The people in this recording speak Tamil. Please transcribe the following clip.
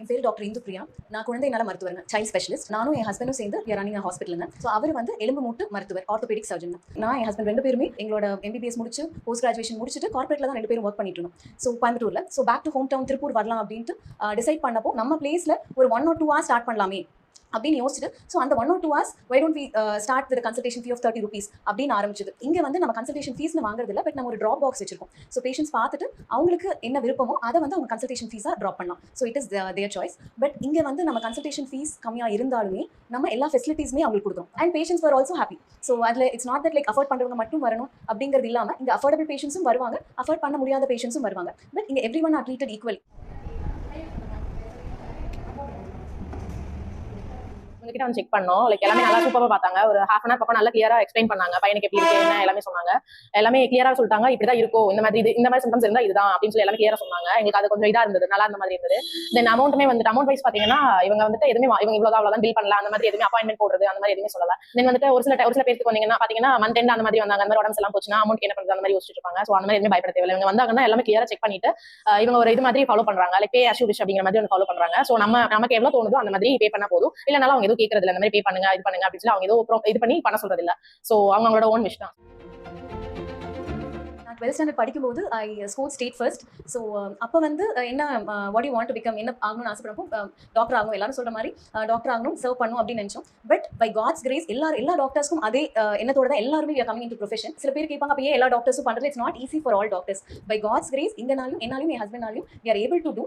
என் பேர் டாக்டர் இந்து பிரியா நான் குழந்தை நல மருத்துவருங்க சைல்ட் ஸ்பெஷலிஸ்ட் நானும் என் ஹஸ்பண்டும் சேர்ந்து ரன்னிங் ஹாஸ்பிட்டலுங்க ஸோ அவர் வந்து எலும்பு மூட்டு மருத்துவர் ஆர்த்தோபெடிக் சர்ஜன் நான் என் ஹஸ்பண்ட் ரெண்டு பேருமே எங்களோட எம்பிபிஎஸ் முடிச்சு போஸ்ட் கிராஜுவேஷன் முடிச்சுட்டு கார்பரேட்ல தான் ரெண்டு பேரும் ஒர்க் பண்ணிட்டு இருந்தோம் ஸோ கோயம்புத்தூர்ல. So back to home town Tiruppur வரலாம் அப்படின்ட்டு uh, டிசைட் பண்ணப்போ நம்ம பிளேஸ்ல ஒரு one or two hour start பண்ணலாமே. அப்படின்னு யோசிச்சுட்டு ஸோ அந்த one or two hours why don't we start with consultation fee of thirty rupees அப்படின்னு ஆரம்பிச்சது. இங்கே வந்து நம்ம கன்சல்டேஷன் ஃபீஸ்னு வாங்குறது இல்லை பட் நம்ம ஒரு ட்ராப் பாக்ஸ் வச்சிருக்கோம். ஸோ பேஷன்ஸ் பார்த்துட்டு அவங்களுக்கு என்ன விருப்பமோ அதை வந்து அவங்க கன்சல்டேஷன் ஃபீஸாக ட்ராப் பண்ணலாம். So it is their choice but இங்கே வந்து நம்ம கன்சல்டேஷன் ஃபீஸ் கம்மியாக இருந்தாலுமே நம்ம எல்லா ஃபெசிலிட்டிஸுமே அவங்களுக்கு கொடுக்குறோம் and patients are also happy so அதில் it's not that like afford பண்ணுறவங்க மட்டும் வரணும் அப்படிங்கிறது இல்லாமல் இங்கே அஃபோர்டபுள் பேஷன்ஸும் வருவாங்க அஃபோர்ட் பண்ண முடியாத பேஷன்ஸும் வருவாங்க. பட் இங்கே every one are treated equally உங்ககிட்ட வந்து செக் பண்ணோம். லைக் எல்லாமே நல்லா சூப்பராக பார்த்தாங்க. ஒரு ஹாஃப் அன் பக்கம் நல்லா கிளியரா எக்ஸ்பிளைன் பண்ணாங்க. பையனுக்கு எப்படி இருக்கு என்ன எல்லாமே சொன்னாங்க. எல்லாமே கிளியரா சொல்லிட்டாங்க. இப்படிதான் இருக்கும். இந்த மாதிரி இது இந்த மாதிரி சிம்டம்ஸ் இருந்தா இதுதான் அப்படின்னு சொல்லி எல்லாமே கிளியரா சொன்னாங்க. எங்களுக்கு அது கொஞ்சம் இதா இருந்தது. நல்லா இருந்த மாதிரி இருந்தது. தென் அமௌண்ட்டுமே வந்துட்டு அமௌண்ட் வைஸ் பாத்தீங்கன்னா இவங்க வந்துட்டு எதுவுமே இவங்க இவ்வளவு அவ்வளவுதான் பில் பண்ணல. அந்த மாதிரி எதுவுமே அப்பாயின்மெண்ட் போடுறது அந்த மாதிரி எதுவுமே சொல்லல. தென் வந்துட்டு ஒரு சில ஒரு சில பேருக்கு வந்தீங்கன்னா பாத்தீங்கன்னா மந்த் எண்ட் அந்த மாதிரி வந்தாங்க. அந்த மாதிரி உடம்பு எல்லாம் போச்சுன்னா அமௌண்ட் என்ன பண்றது? அந்த மாதிரி யோசிச்சிட்டு இருப்பாங்க. ஸோ அந்த மாதிரி எதுவுமே பயப்பட தேவையில்லை. இவங்க வந்தாங்கன்னா எல்லாமே கிளியரா செக் பண்ணிட்டு இவங்க ஒரு இது மாதிரி ஃபாலோ பண்றாங்க. லைக் பே அஷ்யூ விஷ் அப்படிங்கிற மாதிரி ஒன்று ஃபாலோ பண்றாங்க. ஸோ நம்ம நமக்கு எவ்வளவு தோணுதோ அந்த மாதிரி பே பண்ணா போதும். இல்லைனாலும் அவங்க எதுவும் கேட்கறது இல்லை அந்த மாதிரி பே பண்ணுங்க இது பண்ணுங்க அப்படின்னு சொல்லி அவங்க ஏதோ அப்புறம் இது பண்ணி பண்ண சொல்றது இல்ல ஸோ அவங்க அவங்களோட ஓன் விஷ் தான். நான் டுவெல்த் ஸ்டாண்டர்ட் படிக்கும்போது I score state first so அப்போ வந்து என்ன what you want to become என்ன ஆகணும்னு ஆசைப்படுறப்போ டாக்டர் ஆகணும் எல்லாரும் சொல்ற மாதிரி டாக்டர் ஆகணும் சர்வ் பண்ணணும் அப்படின்னு நினைச்சோம். பட் பை காட்ஸ் கிரேஸ் எல்லா எல்லா டாக்டர்ஸ்க்கும் அதே அஹ், எண்ணத்தோட தான் எல்லாருமே கமிங் இன்டு ப்ரொஃபஷன் சில பேர் கேட்பாங்க அப்போ ஏன் எல்லா டாக்டர்ஸும் பண்ணுறது it's not easy for all doctors by God's grace எங்கனாலும் என்னாலும் என் ஹஸ்பண்டாலையும் we are able to do